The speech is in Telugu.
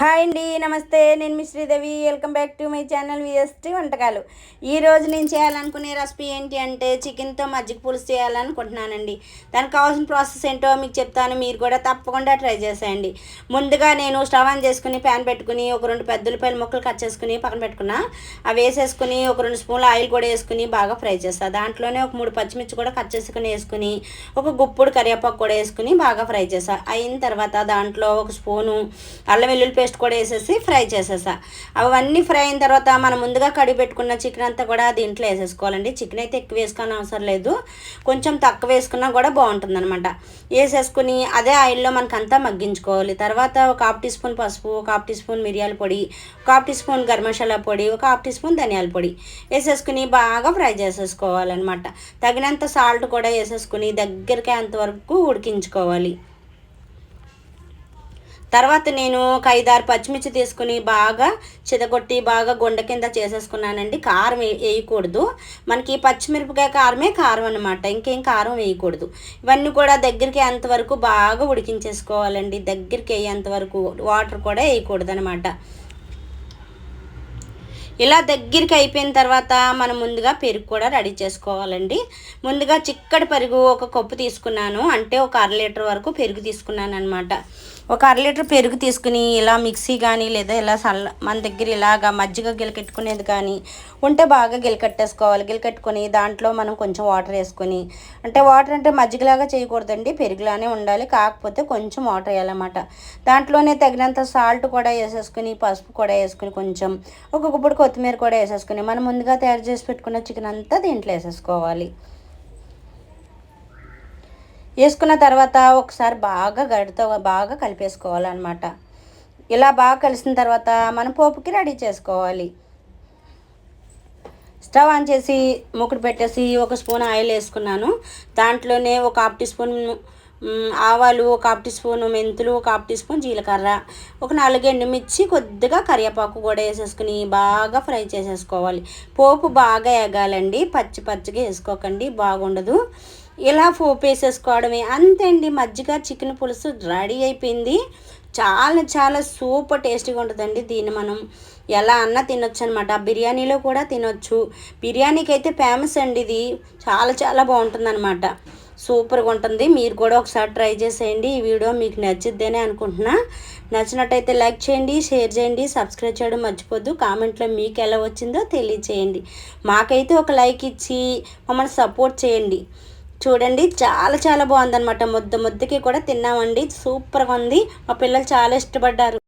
హాయ్ అండి నమస్తే. నేను మీ Sridevi. Welcome back to my channel VST వంటకాలు. ఈ రోజు నేను చేయాలనుకునే రెసిపీ ఏంటి అంటే చికెన్తో మజ్జిగ పులుసు చేయాలనుకుంటున్నానండి. దానికి కావాల్సిన ప్రాసెస్ ఏంటో మీకు చెప్తాను. మీరు కూడా తప్పకుండా ట్రై చేసేయండి. ముందుగా నేను స్టవ్ ఆన్ చేసుకుని ప్యాన్ పెట్టుకుని ఒక రెండు పెద్ద ఉల్లిపాయల ముక్కలు కట్ చేసుకుని పక్కన పెట్టుకున్నా. అవి వేసేసుకుని ఒక రెండు స్పూన్ల ఆయిల్ కూడా వేసుకుని బాగా ఫ్రై చేస్తాను దాంట్లోనే ఒక మూడు పచ్చిమిర్చి కూడా కట్ చేసుకుని వేసుకుని ఒక గుప్పుడు కరివేపాకు కూడా వేసుకుని బాగా ఫ్రై చేస్తాను అయిన తర్వాత దాంట్లో ఒక స్పూను అల్లం వెల్లుల్లి పేస్ట్ కూడా వేసేసి ఫ్రై చేసేసా. అవన్నీ ఫ్రై అయిన తర్వాత మనం ముందుగా కడిగి పెట్టుకున్న చికెన్ అంతా కూడా దీంట్లో వేసేసుకోవాలండి. చికెన్ అయితే ఎక్కువ వేసుకోని అవసరం లేదు. కొంచెం తక్కువ వేసుకున్నా కూడా బాగుంటుంది అనమాట వేసేసుకుని అదే ఆయిల్లో మనకంతా మగ్గించుకోవాలి. తర్వాత ఒక హాఫ్ టీ స్పూన్ పసుపు ఒక హాఫ్ టీ స్పూన్ మిరియాల పొడి ఒక half teaspoon garam masala పొడి ఒక హాఫ్ టీ స్పూన్ ధనియాల పొడి వేసేసుకుని బాగా ఫ్రై చేసేసుకోవాలన్నమాట. తగినంత సాల్ట్ కూడా వేసేసుకుని దగ్గరికి అంతవరకు ఉడికించుకోవాలి. తర్వాత నేను ఒక ఐదారు పచ్చిమిర్చి తీసుకుని బాగా చితగొట్టి బాగా గుండె కింద చేసేసుకున్నానండి. కారం వేయకూడదు. మనకి పచ్చిమిరపకాయ కారమే కారం అనమాట ఇంకేం కారం వేయకూడదు. ఇవన్నీ కూడా దగ్గరికి అంతవరకు బాగా ఉడికించేసుకోవాలండి. దగ్గరికి అయ్యేంత వరకు వాటర్ కూడా వేయకూడదు అనమాట ఇలా దగ్గరికి అయిపోయిన తర్వాత మనం ముందుగా పెరుగు కూడా రెడీ చేసుకోవాలండి. ముందుగా చిక్కటి పెరుగు ఒక కప్పు తీసుకున్నాను. అంటే ఒక అర లీటర్ వరకు పెరుగు తీసుకున్నాను అనమాట ఒక అర లీటర్ పెరుగు తీసుకుని ఇలా మిక్సీ కానీ లేదా ఇలా సల్ల మన దగ్గర ఇలాగా మజ్జిగ గిలకెట్టుకునేది కానీ ఉంటే బాగా గిలకట్టేసుకోవాలి. గిలకట్టుకొని దాంట్లో మనం కొంచెం వాటర్ వేసుకొని అంటే వాటర్ అంటే మజ్జిగలాగా చేయకూడదండి. పెరుగులానే ఉండాలి. కాకపోతే కొంచెం వాటర్ వేయాలన్నమాట. దాంట్లోనే తగినంత సాల్ట్ కూడా వేసేసుకుని పసుపు కూడా వేసుకుని కొంచెం ఒక్కొక్కప్పుడు కొత్తిమీర కూడా వేసేసుకుని మనం ముందుగా తయారు చేసి పెట్టుకున్న చికెన్ అంతా దీంట్లో వేసేసుకోవాలి. వేసుకున్న తర్వాత ఒకసారి బాగా గడితో బాగా కలిపేసుకోవాలన్నమాట. ఇలా బాగా కలిసిన తర్వాత మనం పోపుకి రెడీ చేసుకోవాలి. స్టవ్ ఆన్ చేసి మూకుడు పెట్టేసి ఒక స్పూన్ ఆయిల్ వేసుకున్నాను. దాంట్లోనే ఒక హాఫ్ టీ స్పూన్ ఆవాలు ఒక హాఫ్ టీ స్పూన్ మెంతులు ఒక హాఫ్ టీ స్పూన్ జీలకర్ర. ఒక నాలుగు ఎండుమిర్చి కొద్దిగా కరివేపాకు కూడా వేసేసుకుని బాగా ఫ్రై చేసేసుకోవాలి. పోపు బాగా ఎగాలండి. పచ్చి పచ్చిగా వేసుకోకండి. బాగుండదు. ఇలా పోపు వేసేసుకోవడమే. అంతే అండి మజ్జిగ చికెన్ పులుసు రెడీ అయిపోయింది. చాలా చాలా సూపర్ టేస్టీగా ఉంటుందండి దీన్ని మనం. ఎలా అన్నా తినొచ్చు అనమాట బిర్యానీలో కూడా తినొచ్చు. బిర్యానీకి అయితే ఫేమస్ అండి ఇది. చాలా చాలా బాగుంటుంది అనమాట సూపర్గా ఉంటుంది. మీరు కూడా ఒకసారి ట్రై చేసేయండి. ఈ వీడియో మీకు నచ్చిద్దేనే అనుకుంటున్నా. నచ్చినట్టయితే లైక్ చేయండి షేర్ చేయండి సబ్స్క్రైబ్ చేయడం మర్చిపోద్దు. కామెంట్లో మీకు ఎలా వచ్చిందో తెలియచేయండి. మాకైతే ఒక లైక్ ఇచ్చి మమ్మల్ని సపోర్ట్ చేయండి. చూడండి చాలా చాలా బాగుందన్నమాట. ముద్ద ముద్దకి కూడా తిన్నామండి. సూపర్గా ఉంది. మా పిల్లలు చాలా ఇష్టపడ్డారు.